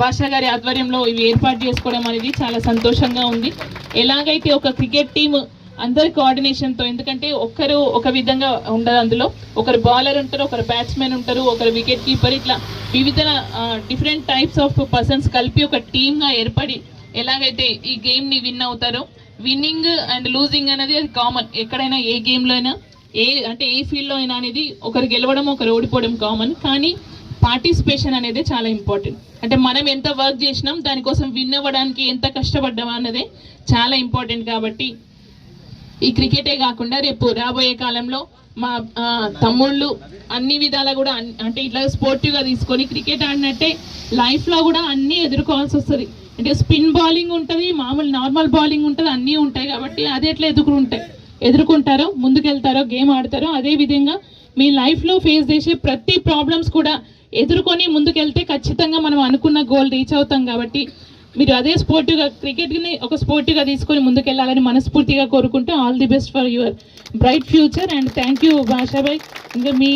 బాషా గారి ఆధ్వర్యంలో ఇవి ఏర్పాటు చేసుకోవడం అనేది చాలా సంతోషంగా ఉంది. ఎలాగైతే ఒక క్రికెట్ టీం అందరి కోఆర్డినేషన్తో ఎందుకంటే ఒక్కరు ఒక విధంగా ఉండదు అందులో. ఒకరు బౌలర్ ఉంటారు ఒకరు బ్యాట్స్మెన్ ఉంటారు ఒకరు వికెట్ కీపర్ ఇట్లా వివిధ డిఫరెంట్ టైప్స్ ఆఫ్ పర్సన్స్ కలిపి ఒక టీమ్గా ఏర్పడి ఎలాగైతే ఈ గేమ్ని విన్ అవుతారో విన్నింగ్ అండ్ లూజింగ్ అనేది అది కామన్ ఎక్కడైనా ఏ గేమ్లో అయినా ఏ అంటే ఏ ఫీల్డ్లో అయినా అనేది ఒకరు గెలవడం ఒకరు ఓడిపోవడం కామన్ కానీ పార్టిసిపేషన్ అనేది చాలా ఇంపార్టెంట్ అంటే మనం ఎంత వర్క్ చేసినాం దానికోసం విన్ అవ్వడానికి ఎంత కష్టపడ్డాం అన్నదే చాలా ఇంపార్టెంట్ కాబట్టి ఈ క్రికెటే కాకుండా రేపు రాబోయే కాలంలో మా తమ్ముళ్ళు అన్ని విధాలా కూడా అంటే ఇట్లా స్పోర్టివ్గా తీసుకొని క్రికెట్ ఆడినట్టే లైఫ్లో కూడా అన్నీ ఎదుర్కోవాల్సి వస్తుంది. అంటే స్పిన్ బౌలింగ్ ఉంటుంది మామూలు నార్మల్ బౌలింగ్ ఉంటుంది అన్నీ ఉంటాయి కాబట్టి అది ఎట్లా ఎదుర్కొంటాయి ఎదుర్కొంటారో ముందుకెళ్తారో గేమ్ ఆడతారో అదే విధంగా మీ లైఫ్లో ఫేస్ చేసే ప్రతి ప్రాబ్లమ్స్ కూడా ఎదుర్కొని ముందుకెళ్తే ఖచ్చితంగా మనం అనుకున్న గోల్ రీచ్ అవుతాం కాబట్టి మీరు అదే స్పోర్టివ్గా క్రికెట్ని ఒక స్పోర్టివ్గా తీసుకొని ముందుకెళ్ళాలని మనస్ఫూర్తిగా కోరుకుంటూ all the best for your bright future and thank you Bhashabhai ఇంకా మీ